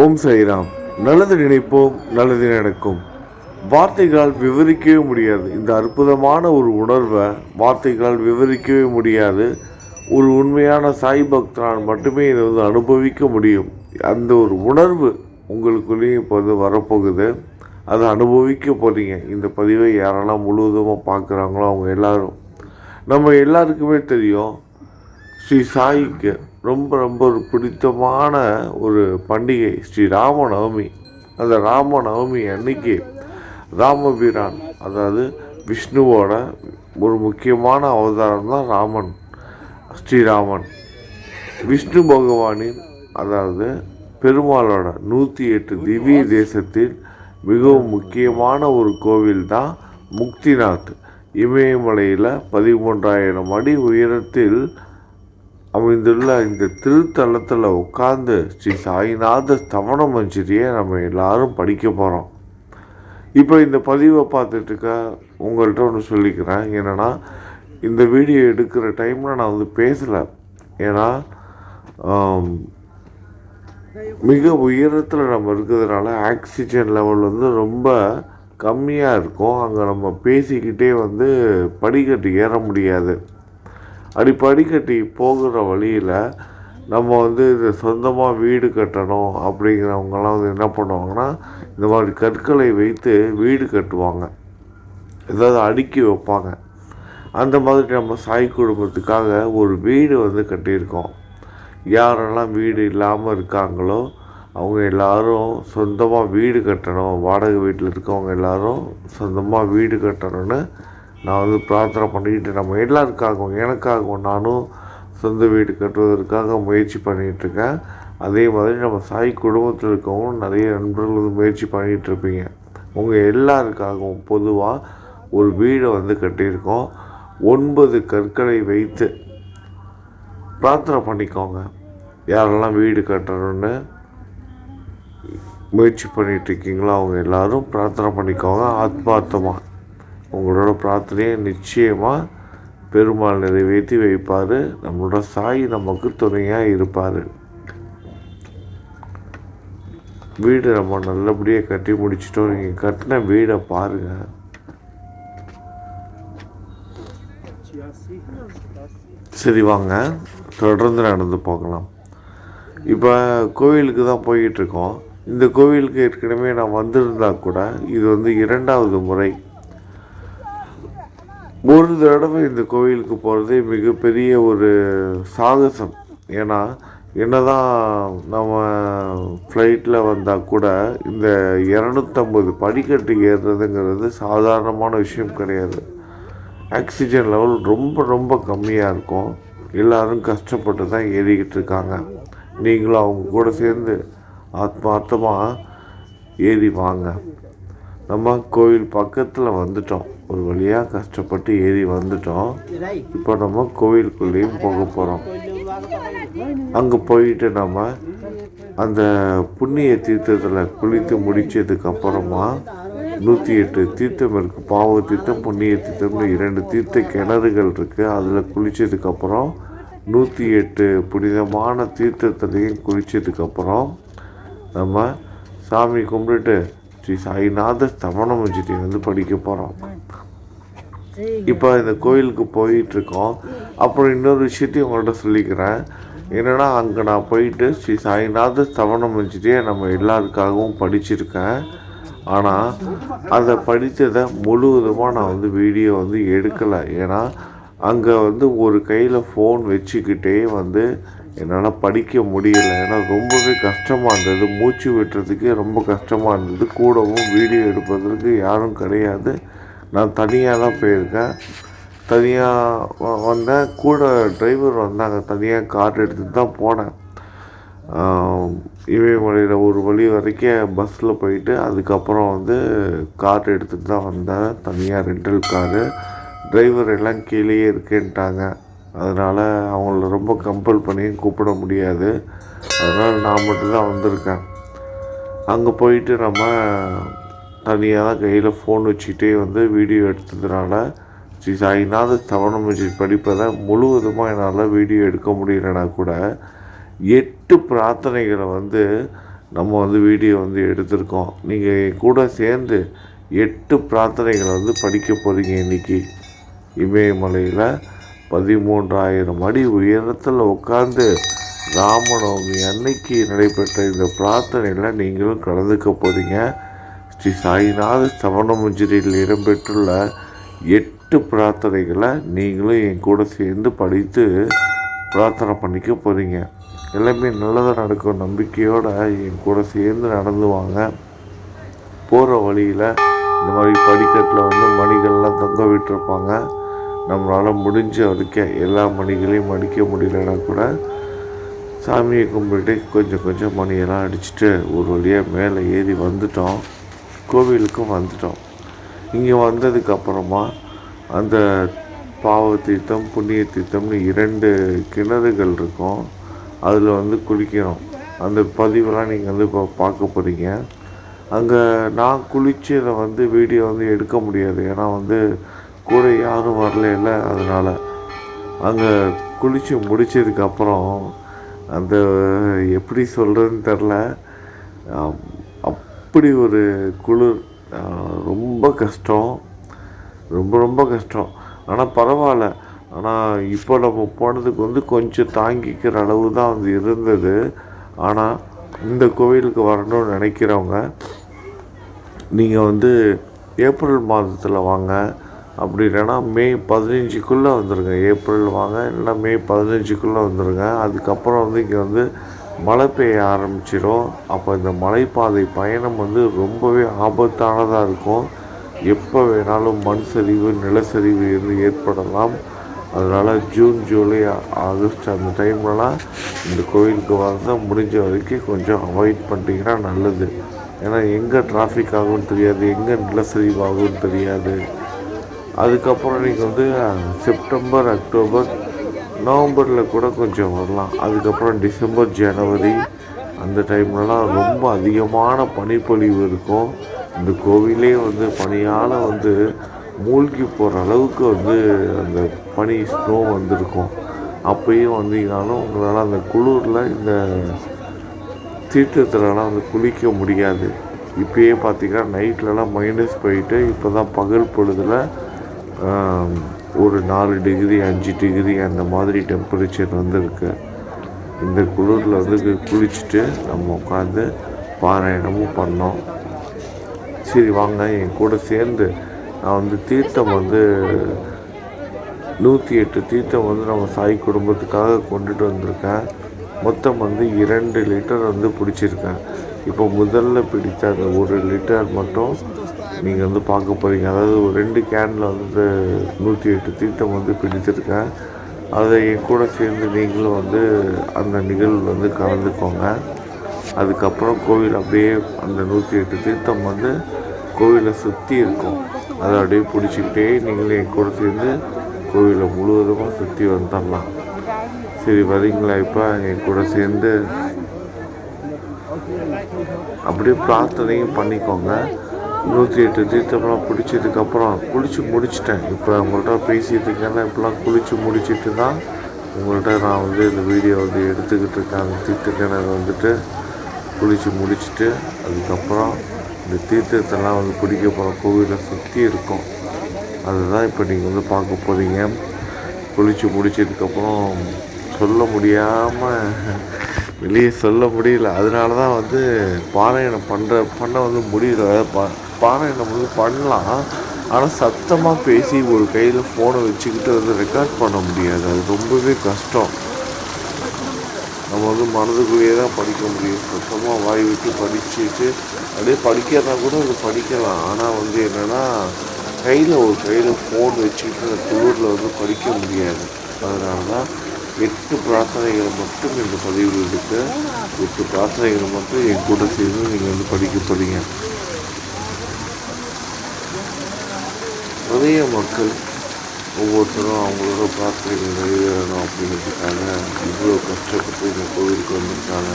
ஓம் சாய்ராம். நல்லது நினைப்போம் நல்லது நடக்கும். வார்த்தைகளால் விவரிக்கவே முடியாது. இந்த அற்புதமான ஒரு உணர்வை வார்த்தைகளால் விவரிக்கவே முடியாது. ஒரு உண்மையான சாய் பக்தனால் மட்டுமே இதை வந்து அனுபவிக்க முடியும். அந்த ஒரு உணர்வு உங்களுக்குள்ளேயும் இப்போ வந்து வரப்போகுது. அதை அனுபவிக்க போகிறீங்க இந்த பதிவை யாரெல்லாம் முழுவதுமாக பார்க்குறாங்களோ அவங்க எல்லாரும். நம்ம எல்லாருக்குமே தெரியும் ஸ்ரீ சாய்க்கு ரொம்ப ரொம்ப ஒரு பிடித்தமான ஒரு பண்டிகை ஸ்ரீ ராமநவமி. அந்த ராமநவமி அன்னைக்கு ராமபிரான் அதாவது விஷ்ணுவோட ஒரு முக்கியமான அவதாரம் தான் ராமன் ஸ்ரீராமன். விஷ்ணு பகவானின் அதாவது பெருமாளோட நூற்றி எட்டு திவ்ய தேசத்தில் மிகவும் முக்கியமான ஒரு கோவில் தான் முக்திநாத். இமயமலையில் பதிமூன்றாயிரம் அடி உயரத்தில் அமைந்துள்ள இந்த திருத்தலத்தில் உட்கார்ந்து ஸ்ரீ சாய்நாத ஸ்தவன மஞ்சரியை நம்ம எல்லாரும் படிக்க போகிறோம் இப்போ இந்த பதிவை பார்த்துட்டு இருக்க உங்கள்கிட்ட ஒன்று சொல்லிக்கிறேன். என்னென்னா இந்த வீடியோ எடுக்கிற டைமில் நான் வந்து பேசலை. ஏன்னா மிக உயரத்தில் நம்ம இருக்கிறதுனால ஆக்சிஜன் லெவல் வந்து ரொம்ப கம்மியாக இருக்கும். அங்கே நம்ம பேசிக்கிட்டே வந்து படிக்கட்டு ஏற முடியாது. அப்படி படிக்கட்டி போகிற வழியில் நம்ம வந்து இது சொந்தமாக வீடு கட்டணும் அப்படிங்கிறவங்கலாம் வந்து என்ன பண்ணுவாங்கன்னா இந்த மாதிரி கற்களை வைத்து வீடு கட்டுவாங்க. ஏதாவது அடுக்கி வைப்பாங்க. அந்த மாதிரி நம்ம சாய் குடும்பத்துக்காக ஒரு வீடு வந்து கட்டியிருக்கோம். யாரெல்லாம் வீடு இல்லாமல் இருக்காங்களோ அவங்க எல்லாரும் சொந்தமாக வீடு கட்டணும். வாடகை வீட்டில் இருக்கவங்க எல்லாரும் சொந்தமாக வீடு கட்டணும்னு நான் வந்து பிரார்த்தனை பண்ணிக்கிட்டு நம்ம எல்லாருக்காகவும் எனக்காகவும் நானும் சொந்த வீடு கட்டுவதற்காக முயற்சி பண்ணிகிட்டு இருக்கேன் அதே மாதிரி நம்ம சாய் குடும்பத்தில் இருக்கவும் நிறைய நண்பர்கள் வந்து முயற்சி பண்ணிகிட்ருப்பீங்க. உங்கள் எல்லாருக்காகவும் பொதுவாக ஒரு வீடை வந்து கட்டியிருக்கோம். ஒன்பது கற்களை வைத்து பிரார்த்தனை பண்ணிக்கோங்க. யாரெல்லாம் வீடு கட்டணும்னு முயற்சி பண்ணிகிட்ருக்கீங்களோ அவங்க எல்லோரும் பிரார்த்தனை பண்ணிக்கோங்க. ஆத்மார்த்தமாக உங்களோட பிரார்த்தனையை நிச்சயமாக பெருமாள் நிறைவேற்றி வைப்பார். நம்மளோட சாய் நமக்கு துணையாக இருப்பார். வீடு நம்ம நல்லபடியாக கட்டி முடிச்சிட்டோம். நீங்கள் கட்டின வீடை பாருங்கள் சரி வாங்க. தொடர்ந்து நடந்து போகலாம். இப்போ கோவிலுக்கு தான் போயிட்டுருக்கோம் இந்த கோவிலுக்கு ஏற்கனவே நான் வந்திருந்தா கூட இது வந்து இரண்டாவது முறை ஒரு தடவை இந்த கோவிலுக்கு போகிறதே மிகப்பெரிய ஒரு சாகசம். ஏன்னா என்னதான் நம்ம ஃப்ளைட்டில் வந்தால் கூட இந்த இரநூத்தம்பது படிக்கட்டு ஏறுறதுங்கிறது சாதாரணமான விஷயம் கிடையாது. ஆக்சிஜன் லெவல் ரொம்ப ரொம்ப கம்மியாக இருக்கும். எல்லாரும் கஷ்டப்பட்டு தான் ஏறிக்கிட்டு இருக்காங்க. நீங்களும் அவங்க கூட சேர்ந்து ஆத்மார்த்தமாக ஏறி வாங்க. நம்ம கோவில் பக்கத்தில் வந்துட்டோம். ஒரு வழியாக கஷ்டப்பட்டு ஏறி வந்துட்டோம். இப்போ நம்ம கோவிலுக்குள்ளேயும் போக போகிறோம் அங்கே போயிட்டு நம்ம அந்த புண்ணிய தீர்த்தத்தில் குளித்து முடித்ததுக்கப்புறமா நூற்றி எட்டு தீர்த்தம் இருக்குது பாவ தீர்த்தம் புண்ணிய தீர்த்தம்னு இரண்டு தீர்த்த கிணறுகள் இருக்குது அதில் குளித்ததுக்கப்புறம் நூற்றி எட்டு புனிதமான தீர்த்தத்துலேயும் குளித்ததுக்கப்புறம் நம்ம சாமி கும்பிட்டுட்டு ஸ்ரீ சாய்நாத ஸ்தவனம் வச்சுட்டு வந்து படிக்க போகிறோம் இப்போ இந்த கோயிலுக்கு போயிட்டு இருக்கோம் அப்புறம் இன்னொரு விஷயத்தையும் உங்கள்கிட்ட சொல்லிக்கிறேன். என்னென்னா அங்கே நான் போயிட்டு ஸ்ரீ சாய்நாத ஸ்தவனம் வச்சுட்டே நம்ம எல்லாருக்காகவும் படிச்சிருக்கேன். ஆனால் அதை படித்ததை முழுவதுமாக நான் வந்து வீடியோ வந்து எடுக்கலை. ஏன்னா அங்கே வந்து ஒரு கையில் ஃபோன் வச்சுக்கிட்டே வந்து என்னால் படிக்க முடியலை. ஏன்னா ரொம்பவே கஷ்டமாக இருந்தது. மூச்சு விட்டுறதுக்கே ரொம்ப கஷ்டமாக இருந்தது. கூடவும் வீடியோ எடுப்பதற்கு யாரும் கிடையாது. நான் தனியாக தான் போயிருக்கேன் தனியாக வந்தேன். கூட டிரைவர் வந்தாங்க. தனியாக கார் எடுத்துகிட்டு தான் போனேன். இமயமலையில் ஒரு வழி வரைக்கும் பஸ்ஸில் போயிட்டு அதுக்கப்புறம் வந்து கார் எடுத்துகிட்டு தான் வந்தேன். தனியாக ரெண்டல் காரு டிரைவர் எல்லாம் கீழேயே இருக்கேன்ட்டாங்க. அதனால் அவங்கள ரொம்ப கம்பல் பண்ணியும் கூப்பிட முடியாது. அதனால் நான் மட்டும்தான் வந்திருக்கேன். அங்கே போயிட்டு நம்ம தனியாக தான் கையில் ஃபோன் வச்சுக்கிட்டே வந்து வீடியோ எடுத்ததுனால ஸ்ரீ சாய்நாத ஸ்தவனம் வச்சு படிப்பதை முழுவதுமாக என்னால் வீடியோ எடுக்க முடியலனா கூட எட்டு பிரார்த்தனைகளை வந்து நம்ம வந்து வீடியோ வந்து எடுத்திருக்கோம். நீங்கள் கூட சேர்ந்து எட்டு பிரார்த்தனைகளை வந்து படிக்க போகிறீங்க இன்றைக்கி இமயமலையில் பதிமூன்றாயிரம் அடி உயரத்தில் உட்காந்து ராமநவமி அன்னைக்கு நடைபெற்ற இந்த பிரார்த்தனையில் நீங்களும் கலந்துக்க போகிறீங்க ஸ்ரீ சாய்நாத சவணமுஞ்சரியில் இடம்பெற்றுள்ள எட்டு பிரார்த்தனைகளை நீங்களும் என் கூட சேர்ந்து படித்து பிரார்த்தனை பண்ணிக்க போகிறீங்க எல்லாமே நல்லதாக நடக்கும். நம்பிக்கையோடு என் கூட சேர்ந்து நடந்து வாங்க. போகிற வழியில் இந்த மாதிரி படிக்கட்டில் வந்து மணிகள்லாம் தொங்க விட்டுருப்பாங்க. நம்மளால் முடிஞ்ச வரைக்கும் எல்லா மணிகளையும் அடிக்க முடியலன்னா கூட சாமியை கும்பிட்டு கொஞ்சம் கொஞ்சம் மணியெல்லாம் அடிச்சுட்டு ஒரு வழியாக மேலே ஏறி வந்துட்டோம். கோவிலுக்கும் வந்துட்டோம். இங்கே வந்ததுக்கப்புறமா அந்த பாவ தீர்த்தம் புண்ணிய தீர்த்தம்னு இரண்டு கிணறுகள் இருக்கும். அதில் வந்து குளிக்கிறோம். அந்த பதிவெலாம் நீங்கள் வந்து இப்போ பார்க்க போகிறீங்க அங்கே நான் குளிச்சதை வந்து வீடியோ வந்து எடுக்க முடியாது. ஏன்னா வந்து கூட யாரும் வரல அதனால் அங்கே குளித்து முடிச்சதுக்கப்புறம் அந்த எப்படி சொல்கிறதுன்னு தெரில. அப்படி ஒரு குளிர் ரொம்ப கஷ்டம். ரொம்ப ரொம்ப கஷ்டம். ஆனால் பரவாயில்ல. ஆனால் இப்போ நம்ம போனதுக்கு வந்து கொஞ்சம் தாங்கிக்கிற அளவு தான் வந்து இருந்தது. ஆனால் இந்த கோவிலுக்கு வரணும்னு நினைக்கிறவங்க நீங்கள் வந்து ஏப்ரல் மாதத்தில் வாங்க. அப்படி இல்லைன்னா மே பதினஞ்சுக்குள்ளே வந்துடுங்க ஏப்ரல் வாங்க. இல்லைன்னா மே பதினஞ்சுக்குள்ளே வந்துடுங்க அதுக்கப்புறம் வந்து இங்கே வந்து மழை பெய்ய ஆரம்பிச்சிடும் அப்போ இந்த மலைப்பாதை பயணம் வந்து ரொம்பவே ஆபத்தானதாக இருக்கும். எப்போ வேணாலும் மண் சரிவு நிலச்சரிவு இருந்து ஏற்படலாம். அதனால் ஜூன் ஜூலை ஆகஸ்ட் அந்த டைம்லலாம் இந்த கோயிலுக்கு வரத முடிஞ்ச வரைக்கும் கொஞ்சம் அவாய்ட் பண்ணிட்டீங்கன்னா நல்லது. ஏன்னா எங்கே டிராஃபிக் ஆகும்னு தெரியாது எங்கே நிலச்சரிவு ஆகும்னு தெரியாது. அதுக்கப்புறம் நீங்கள் வந்து செப்டம்பர் அக்டோபர் நவம்பரில் கூட கொஞ்சம் வரலாம். அதுக்கப்புறம் டிசம்பர் ஜனவரி அந்த டைம்லலாம் ரொம்ப அதிகமான பனிப்பொழிவு இருக்கும். இந்த கோவிலே வந்து பனியால் வந்து மூழ்கி போகிற அளவுக்கு வந்து அந்த பனி ஸ்னோ வந்திருக்கும். அப்பயும் வந்தீங்கனாலும் உங்களால் அந்த குளிரில் இந்த தீர்த்தத்துலலாம் வந்து குளிக்க முடியாது. இப்பயே பார்த்தீங்கன்னா நைட்லலாம் மைனஸ் போயிட்டு இப்போ தான் பகல் பொழுதில் ஒரு நாலு டிகிரி அஞ்சு டிகிரி அந்த மாதிரி டெம்பரேச்சர் வந்திருக்கு. இந்த குளிரில் வந்து குளிச்சுட்டு நம்ம உட்காந்து பாராயணமும் பண்ணோம். சரி வாங்க என் கூட சேர்ந்து நான் வந்து தீர்த்தம் வந்து நூற்றி எட்டு தீர்த்தம் வந்து நம்ம சாய் குடும்பத்துக்காக கொண்டுட்டு வந்திருக்கேன். மொத்தம் வந்து இரண்டு லிட்டர் வந்து பிடிச்சிருக்கேன். இப்போ முதல்ல பிடித்த அந்த ஒரு லிட்டர் மட்டும் நீங்கள் வந்து பார்க்க போகிறீங்க அதாவது ஒரு ரெண்டு கேனில் வந்து நூற்றி எட்டு தீர்த்தம் வந்து பிடிச்சிருக்கேன் அதை என் கூட சேர்ந்து நீங்களும் வந்து அந்த நிகழ்வில் வந்து கலந்துக்கோங்க. அதுக்கப்புறம் கோவில் அப்படியே அந்த நூற்றி எட்டு தீர்த்தம் வந்து கோவிலை சுற்றி இருக்கும். அதை அப்படியே பிடிச்சிக்கிட்டே நீங்களும் என் கூட சேர்ந்து கோவிலை முழுவதுமாக சுற்றி வந்துடலாம். சரி வரீங்களா இப்போ? என் கூட சேர்ந்து அப்படியே பிரார்த்தனையும் பண்ணிக்கோங்க. நூற்றி எட்டு தீர்த்தம்லாம் பிடிச்சதுக்கப்புறம் குளித்து முடிச்சிட்டேன். இப்போ உங்கள்கிட்ட பேசிகிட்ருக்கேன்னா இப்போலாம் குளித்து முடிச்சிட்டு தான் உங்கள்கிட்ட நான் வந்து இந்த வீடியோ வந்து எடுத்துக்கிட்டு இருக்கேன். அந்த தீர்த்த கிணறு வந்துட்டு குளித்து முடிச்சிட்டு அதுக்கப்புறம் இந்த தீர்த்தத்தெல்லாம் வந்து பிடிக்க போகிற கோவிலை சுற்றி இருக்கும். அதுதான் இப்போ நீங்கள் வந்து பார்க்க போகிறீங்க குளித்து முடிச்சதுக்கப்புறம் சொல்ல முடியாமல் வெளியே சொல்ல முடியல. அதனால தான் வந்து பாராயணம் பண்ணுற பண்ண வந்து முடியல. பா பாராயணம் நம்மளுக்கு பண்ணலாம். ஆனால் சத்தமாக பேசி ஒரு கையில் ஃபோனை வச்சுக்கிட்டு வந்து ரெக்கார்ட் பண்ண முடியாது. அது ரொம்பவே கஷ்டம். நம்ம வந்து மனதுக்குள்ளேயே தான் படிக்க முடியும். சத்தமாக வாய் விட்டு படிச்சுட்டு அப்படியே படிக்கிறதா கூட அது படிக்கலாம். ஆனால் வந்து என்னென்னா கையில் ஒரு கையில் ஃபோன் வச்சுக்கிட்டு அந்த குளிரில் வந்து படிக்க முடியாது. அதனால தான் எட்டு பிரார்த்தனைகளை மட்டும் இந்த பதிவில் எடுத்து எட்டு பிரார்த்தனைகளை மட்டும் என் கூட சேர்ந்து நீங்கள் வந்து படிக்க போகிறீங்க நிறைய மக்கள் ஒவ்வொருத்தரும் அவங்களோட பிரார்த்தனைகள் நிறைவேறணும் அப்படின்றதுக்காக இவ்வளோ கஷ்டப்பட்டு இந்த கோவிலுக்கு வந்திருக்காங்க.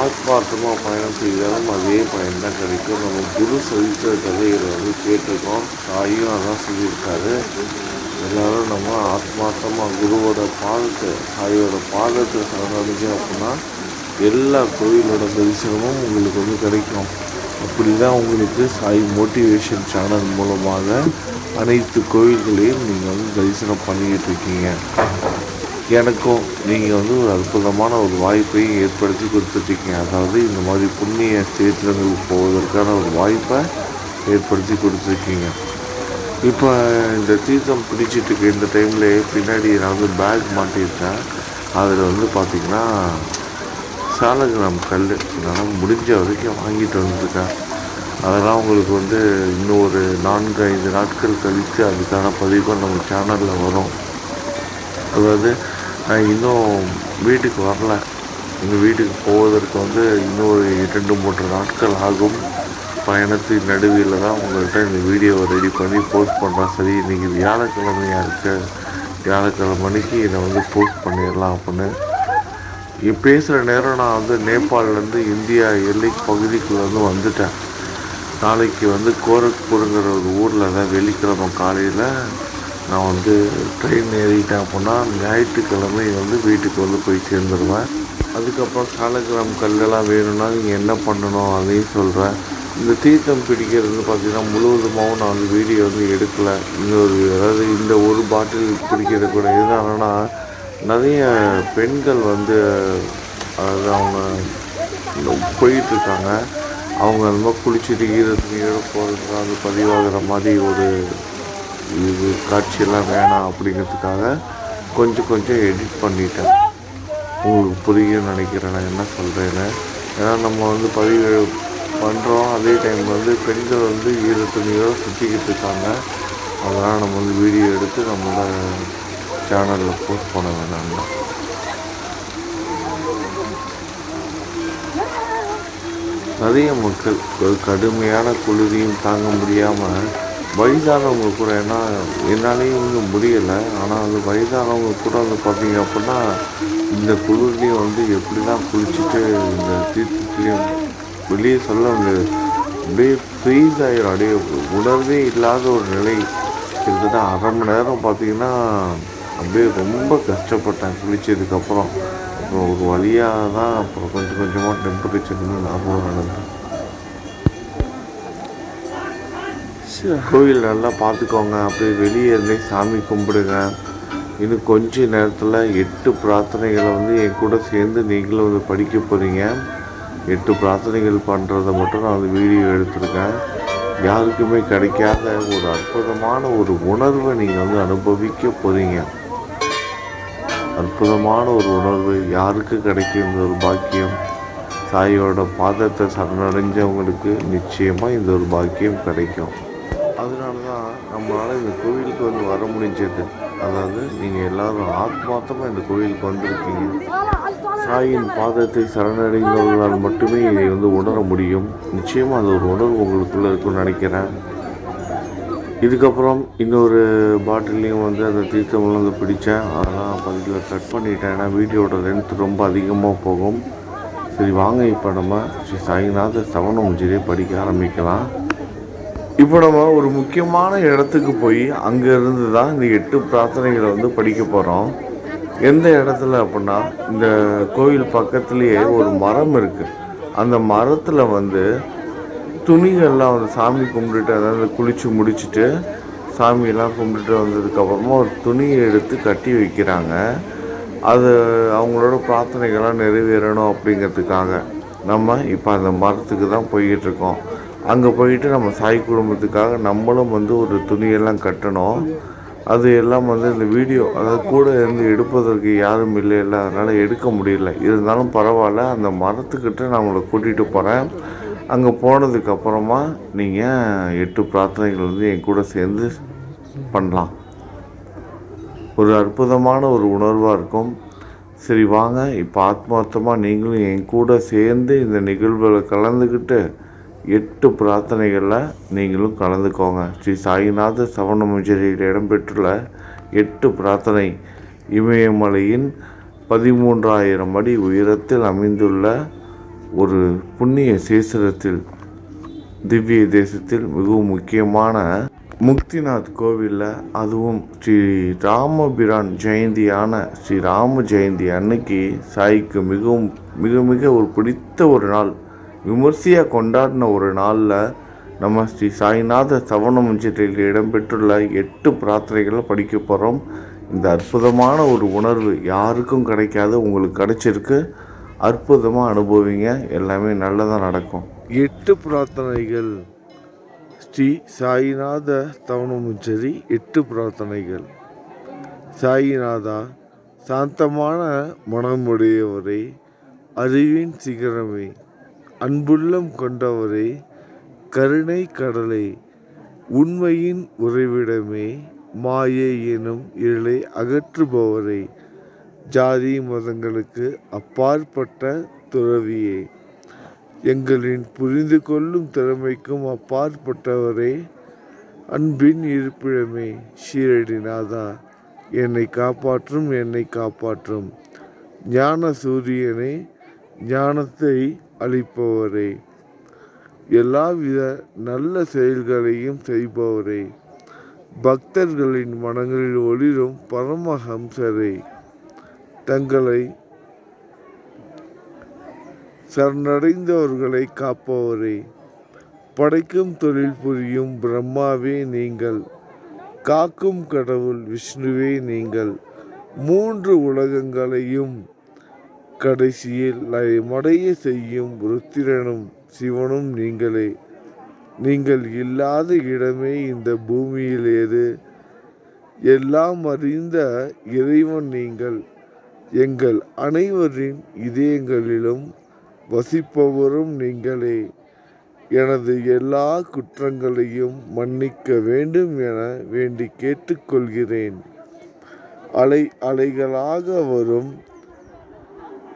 ஆத்மார்த்தமாக பயணம் செய்தாலும் அதே பயன் தான் கிடைக்கும். நம்ம குரு சரித்திர கதைகளை வந்து கேட்டிருக்கோம். தாயும் அதான் சொல்லியிருக்காரு. எல்லாரும் நம்ம ஆத்மார்த்தமாக குருவோட பாதத்தை தாயோட பாதத்தை சரணடைஞ்சோம் அப்படின்னா எல்லா கோயிலோட தரிசனமும் உங்களுக்கு வந்து கிடைக்கும். அப்படி தான் உங்களுக்கு சாய் மோட்டிவேஷன் சேனல் மூலமாக அனைத்து கோயில்களையும் நீங்கள் வந்து தரிசனம் பண்ணிக்கிட்டு இருக்கீங்க. எனக்கும் நீங்கள் வந்து ஒரு அற்புதமான ஒரு வாய்ப்பையும் ஏற்படுத்தி கொடுத்துருக்கீங்க அதாவது இந்த மாதிரி புண்ணிய சேத்திரங்களுக்கு போவதற்கான ஒரு வாய்ப்பை ஏற்படுத்தி கொடுத்துருக்கீங்க. இப்போ இந்த தீர்த்தம் பிடிச்சிட்டு இருக்க இந்த டைமில் பின்னாடி நான் வந்து பேக் மாட்டியிருக்கேன் அதில் வந்து பார்த்திங்கன்னா சாலகிராம் கல் என்னால் முடிஞ்ச வரைக்கும் வாங்கிட்டு வந்திருக்கேன். அதெல்லாம் உங்களுக்கு வந்து இன்னும் ஒரு நான்கு ஐந்து நாட்கள் கழித்து அதுக்கான பதிவு நம்ம சேனலில் வரும். அதாவது நான் இன்னும் வீட்டுக்கு வரல. எங்கள் வீட்டுக்கு போவதற்கு வந்து இன்னும் ஒரு இரண்டு மூன்று நாட்கள் ஆகும். பயணத்தின் நடுவில் தான் உங்கள்கிட்ட இந்த வீடியோவை ரெடி பண்ணி போஸ்ட் பண்ணுறேன் சரி இன்றைக்கி வியாழக்கிழமையாக இருக்குது வியாழக்கிழமை அன்னைக்கு இதை வந்து போஸ்ட் பண்ணிடலாம் அப்படின்னு பேசுகிற நேரம் நான் வந்து நேபாளிலேருந்து இந்தியா எல்லை பகுதிக்குள்ளேருந்து வந்துட்டேன். நாளைக்கு வந்து கோரக்பூருங்கிற ஒரு ஊரில் தான் வெள்ளிக்கிழமை காலையில் நான் வந்து ட்ரெயின் ஏறிட்டேன் அப்படின்னா ஞாயிற்றுக்கிழமை வந்து வீட்டுக்கு வந்து போய் சேர்ந்துருவேன். அதுக்கப்புறம் சாலகிராம் கல்லெல்லாம் வேணும்னா நீங்கள் என்ன பண்ணணும் அதையும் சொல்கிறேன் இந்த தீர்த்தம் பிடிக்கிறது பார்த்திங்கன்னா முழுவதுமாகவும் நான் வந்து வீடியோ வந்து எடுக்கலை. இன்னொரு அதாவது இந்த ஒரு பாட்டில் பிடிக்கிறது கூட எதுனாலன்னா நிறைய பெண்கள் வந்து அதாவது அவங்க போயிட்டுருக்காங்க. அவங்க அந்த மாதிரி குளிச்சுட்டு ஈரத்துக்கு போகிறதுக்கு அது பதிவாகிற மாதிரி ஒரு இது காட்சியெல்லாம் வேணாம் அப்படிங்கிறதுக்காக கொஞ்சம் கொஞ்சம் எடிட் பண்ணிட்டேன். உங்களுக்கு புரியும் நினைக்கிறேன் நான் என்ன சொல்கிறேன்னு ஏன்னா நம்ம வந்து பதிவு பண்ணுறோம் அதே டைம் வந்து பெண்கள் வந்து ஈர துணியோட சுற்றிக்கிட்டு இருக்காங்க. அதெல்லாம் நம்ம வந்து வீடியோ எடுத்து நம்மளோட சேனலில் போஸ்ட் பண்ண வேணாம் நிறைய மக்கள் ஒரு கடுமையான குளிரையும் தாங்க முடியாமல் வயதானவங்க கூட ஏன்னா என்னாலேயும் வந்து முடியலை ஆனால் அது வயதானவங்க கூட வந்து பார்த்தீங்க அப்படின்னா இந்த குளிர்லேயும் வந்து எப்படி தான் குளிச்சுட்டு இந்த தீர்த்தத்துலேயும் வெளியே சொல்ல முடியாது அப்படியே ஃப்ரீஸ் ஆகிடும் அப்படியே உணர்வே இல்லாத ஒரு நிலை கிட்டத்தட்ட அரை மணி நேரம் பார்த்தீங்கன்னா அப்படியே ரொம்ப கஷ்டப்பட்டேன். குளிச்சதுக்கப்புறம் அப்புறம். ஒரு வழியாக தான் அப்புறம் கொஞ்சம் கொஞ்சமாக டெம்பரேச்சர் வந்து நார்மலாக நடந்தது கோயில் நல்லா பார்த்துக்கோங்க. அப்படியே வெளியே இருந்தே சாமி கும்பிடுங்க. இன்னும் கொஞ்ச நேரத்தில் எட்டு பிரார்த்தனைகளை வந்து என் கூட சேர்ந்து நீங்களும் வந்து படிக்க போகிறீங்க எட்டு பிரார்த்தனைகள் பண்ணுறதை மட்டும் நான் வந்து வீடியோ எடுத்திருக்கேன். யாருக்குமே கிடைக்காத ஒரு அற்புதமான ஒரு உணர்வை நீங்கள் வந்து அனுபவிக்க போகிறீங்க அற்புதமான ஒரு உணர்வு யாருக்கு கிடைக்கும் இந்த ஒரு பாக்கியம்? சாயோட பாதத்தை சரணடைஞ்சவங்களுக்கு நிச்சயமாக இந்த ஒரு பாக்கியம் கிடைக்கும். அதனால தான் நம்மளால் இந்த கோவிலுக்கு வந்து வர முடிஞ்சது. அதாவது நீங்கள் எல்லாரும் ஆத்மார்த்தமாக இந்த கோவிலுக்கு வந்திருக்கீங்க. சாயின் பாதத்தை சரணடைந்தவர்களால் மட்டுமே இதை வந்து உணர முடியும். நிச்சயமாக அந்த ஒரு உணர்வு உங்களுக்குள்ளே இருக்கும்னு நினைக்கிறேன். இதுக்கப்புறம் இன்னொரு பாட்டிலையும் வந்து அந்த தீர்த்தம் வந்து பிடித்தேன். அதெல்லாம் பதில் கட் பண்ணிட்டேன். ஏன்னா வீடியோட லென்த் ரொம்ப அதிகமாக போகும். சரி வாங்க இப்போ நம்ம ஸ்ரீ சாய்நாத சவணமுஞ்சிரியை படிக்க ஆரம்பிக்கலாம். இப்போ நம்ம ஒரு முக்கியமான இடத்துக்கு போய் அங்கே இருந்து தான் இந்த எட்டு பிரார்த்தனைகளை வந்து படிக்க போகிறோம் எந்த இடத்துல அப்படின்னா இந்த கோவில் பக்கத்துலேயே ஒரு மரம் இருக்குது அந்த மரத்தில் வந்து துணிகள்லாம் வந்து சாமி கும்பிட்டுட்டு அதாவது குளித்து முடிச்சுட்டு சாமியெல்லாம் கும்பிட்டுட்டு வந்ததுக்கப்புறமா ஒரு துணியை எடுத்து கட்டி வைக்கிறாங்க. அது அவங்களோட பிரார்த்தனைகள்லாம் நிறைவேறணும் அப்படிங்கிறதுக்காக நம்ம இப்போ அந்த மரத்துக்கு தான் போய்கிட்டுருக்கோம் அங்கே போயிட்டு நம்ம சாய் குடும்பத்துக்காக நம்மளும் வந்து ஒரு துணியெல்லாம் கட்டணும். அது எல்லாம் வந்து இந்த வீடியோ அதாவது கூட இருந்து எடுப்பதற்கு யாரும் இல்லை இல்லை அதனால் எடுக்க முடியல. இருந்தாலும் பரவாயில்ல அந்த மரத்துக்கிட்ட நான் உங்களை கூட்டிகிட்டு போகிறேன் அங்கே போனதுக்கப்புறமா நீங்கள் எட்டு பிரார்த்தனைகள் வந்து என் கூட சேர்ந்து பண்ணலாம். ஒரு அற்புதமான ஒரு உணர்வாக இருக்கும். சரி வாங்க. இப்போ ஆத்மார்த்தமாக நீங்களும் என் கூட சேர்ந்து இந்த நிகழ்வில் கலந்துக்கிட்டு எட்டு பிரார்த்தனைகளில் நீங்களும் கலந்துக்கோங்க. ஸ்ரீ சாய்நாத சவணமஞ்சரியில் இடம்பெற்றுள்ள எட்டு பிரார்த்தனை இமயமலையின் பதிமூன்றாயிரம் அடி உயரத்தில் அமைந்துள்ள ஒரு புண்ணிய சேசரத்தில் திவ்ய தேசத்தில் மிகவும் முக்கியமான முக்திநாத் கோவிலில் அதுவும் ஸ்ரீ ராமபிரான் ஜெயந்தியான ஸ்ரீ ராம ஜெயந்தி அன்னைக்கு சாய்க்கு மிகவும் மிக மிக ஒரு பிடித்த ஒரு நாள். விமர்சையாக கொண்டாடின ஒரு நாளில் நம்ம ஸ்ரீ சாய்நாத சவண மஞ்சத்தில் இடம்பெற்றுள்ள எட்டு பிரார்த்தனைகளை படிக்க போகிறோம் இந்த அற்புதமான ஒரு உணர்வு யாருக்கும் கிடைக்காது உங்களுக்கு கிடைச்சிருக்கு. அற்புதமாக அனுபவிங்க. எல்லாமே நல்லதாக நடக்கும். எட்டு பிரார்த்தனைகள். ஸ்ரீ சாயிநாத தவணமுச்சரி எட்டு பிரார்த்தனைகள். சாயிநாதா சாந்தமான மனமுடையவரே அறிவின் சிகரமே அன்புள்ளம் கொண்டவரே கருணை கடலை உண்மையின் உறைவிடமே மாயை எனும் இருளை அகற்றுபவரே ஜாதி மதங்களுக்கு அப்பாற்பட்ட துறவியே. எங்களின் புரிந்து கொள்ளும் திறமைக்கும் அப்பாற்பட்டவரே. அன்பின் இருப்பிடமே ஷீரடிநாதா என்னை காப்பாற்றும் என்னை காப்பாற்றும். ஞான சூரியனே ஞானத்தை அளிப்பவரே. எல்லாவித நல்ல செயல்களையும் செய்பவரே. பக்தர்களின் மனங்களில் ஒளிரும் பரமஹம்சரே. தங்களை சரணடைந்தவர்களை காப்பவரே. படைக்கும் தொழில் புரியும் பிரம்மாவே நீங்கள். காக்கும் கடவுள் விஷ்ணுவே நீங்கள். மூன்று உலகங்களையும் கடைசியில் லயமடைய செய்யும் ருத்திரனும் சிவனும் நீங்களே. நீங்கள் இல்லாத இடமே இந்த பூமியிலேது. எல்லாம் அறிந்த இறைவன் நீங்கள். எங்கள் அனைவரின் இதயங்களிலும் வசிப்பவரும் நீங்களே. எனது எல்லா குற்றங்களையும் மன்னிக்க வேண்டும் என வேண்டி கேட்டுக்கொள்கிறேன். அலை அலைகளாக வரும்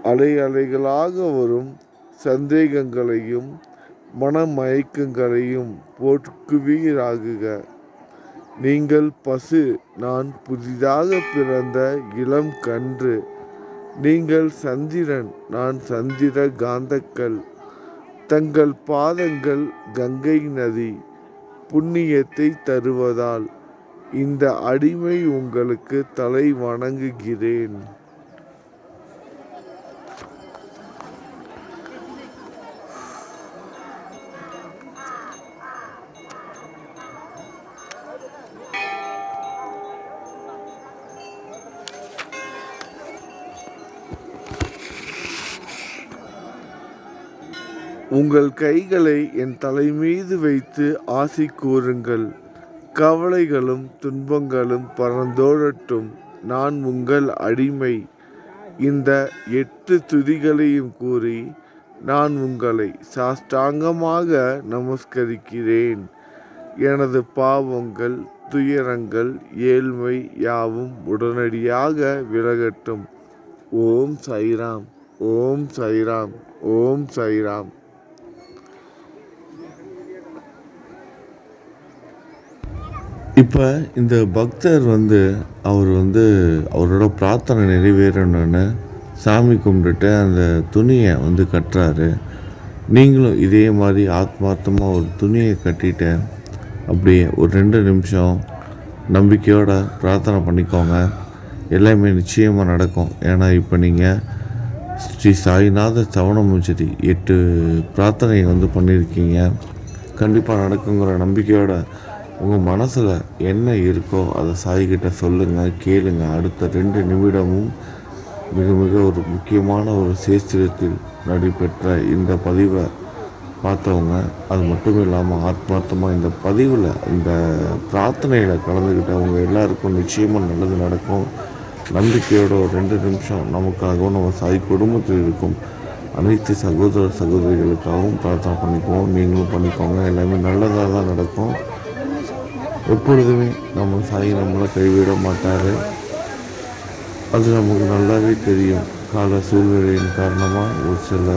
அலை அலைகளாக வரும் சந்தேகங்களையும் மனமயக்கங்களையும் போக்குவீராகுக. நீங்கள் பசு நான் புதிதாக பிறந்த இளம் கன்று நீங்கள் சந்திரன் நான் சந்திர காந்தக்கல். தங்கள் பாதங்கள் கங்கை நதி புண்ணியத்தை தருவதால் இந்த அடிமை உங்களுக்கு தலை வணங்குகிறேன். உங்கள் கைகளை என் தலை மீது வைத்து ஆசி கூறுங்கள். கவலைகளும் துன்பங்களும் பறந்தோடட்டும். நான் உங்கள் அடிமை. இந்த எட்டு துதிகளையும் கூறி நான் உங்களை சாஷ்டாங்கமாக நமஸ்கரிக்கிறேன். எனது பாவங்கள் துயரங்கள் ஏழ்மை யாவும் உடனடியாக விலகட்டும். ஓம் சைராம். ஓம் சைராம். ஓம் சைராம். இப்போ இந்த பக்தர் வந்து அவர் வந்து அவரோட பிரார்த்தனை நிறைவேறணும்னு சாமி கும்பிட்டுட்டு அந்த துணியை வந்து கட்டுறாரு. நீங்களும் இதே மாதிரி ஆத்மார்த்தமாக ஒரு துணியை கட்டிட்டு அப்படியே ஒரு ரெண்டு நிமிஷம் நம்பிக்கையோட பிரார்த்தனை பண்ணிக்கோங்க. எல்லாமே நிச்சயமாக நடக்கும். ஏன்னா இப்போ நீங்கள் ஸ்ரீ சாய்நாத சவணமுச்சரி எட்டு பிரார்த்தனை வந்து பண்ணியிருக்கீங்க. கண்டிப்பாக நடக்குங்கிற நம்பிக்கையோட உங்கள் மனசில் என்ன இருக்கோ அதை சாய்கிட்ட சொல்லுங்கள் கேளுங்க. அடுத்த ரெண்டு நிமிடமும் மிக மிக ஒரு முக்கியமான ஒரு சேஸ்திரத்தில் நடைபெற்ற இந்த பதிவை பார்த்தவங்க அது மட்டும் இல்லாமல் ஆத்மார்த்தமாக இந்த பதிவில் இந்த பிரார்த்தனையில் கலந்துக்கிட்டவங்க எல்லாருக்கும் நிச்சயமாக நல்லது நடக்கும். நம்பிக்கையோட ஒரு ரெண்டு நிமிஷம் நமக்காகவும் நம்ம சாய் குடும்பத்தில் இருக்கும் அனைத்து சகோதர சகோதரிகளுக்காகவும் பிரார்த்தனை பண்ணிக்குவோம். நீங்களும் பண்ணிக்கோங்க. எல்லாமே நல்லதாக தான் நடக்கும். எப்பொழுதுமே நம்ம சாய் நம்மளை கைவிட மாட்டார் அது நமக்கு நல்லாவே தெரியும். கால சூழ்நிலையின் காரணமாக ஒரு சில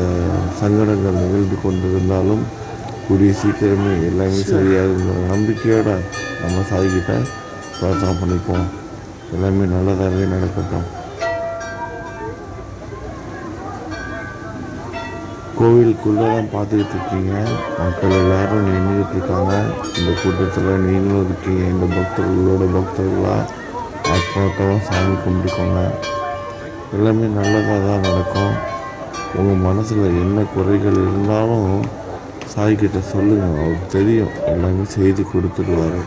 சங்கடங்கள் நிகழ்ந்து கொண்டிருந்தாலும் கூடிய சீக்கிரமே எல்லாமே சரியாகுங்கிற நம்பிக்கையோடு நம்ம சாய்கிட்ட பிரார்த்தனை பண்ணிப்போம் எல்லாமே நல்லதாகவே நடக்கட்டும். கோவிலுக்குள்ளே தான் பார்த்துக்கிட்டு இருக்கீங்க மக்கள் எல்லாரும் நின்றுட்டு இருக்காங்க இந்த கூட்டத்தில் நீங்களும் இருக்கீங்க. இந்த பக்தர்களோட பக்தர்களாக ஆத்மாத்தமாக சாமி கும்பிட்டுக்கோங்க. எல்லாமே நல்லதாக தான் நடக்கும். உங்கள் மனசில் என்ன குறைகள் இருந்தாலும் சாய்கிட்ட சொல்லுங்கள் அவருக்கு தெரியும். எல்லாமே செய்து கொடுத்துடுவாரு.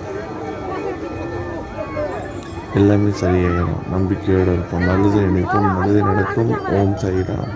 எல்லாமே சரியாயிடும். நம்பிக்கையோடு இருப்போம். நல்லது நினைப்போம். நல்லது நடக்கும். ஓம் சாய்ராம்.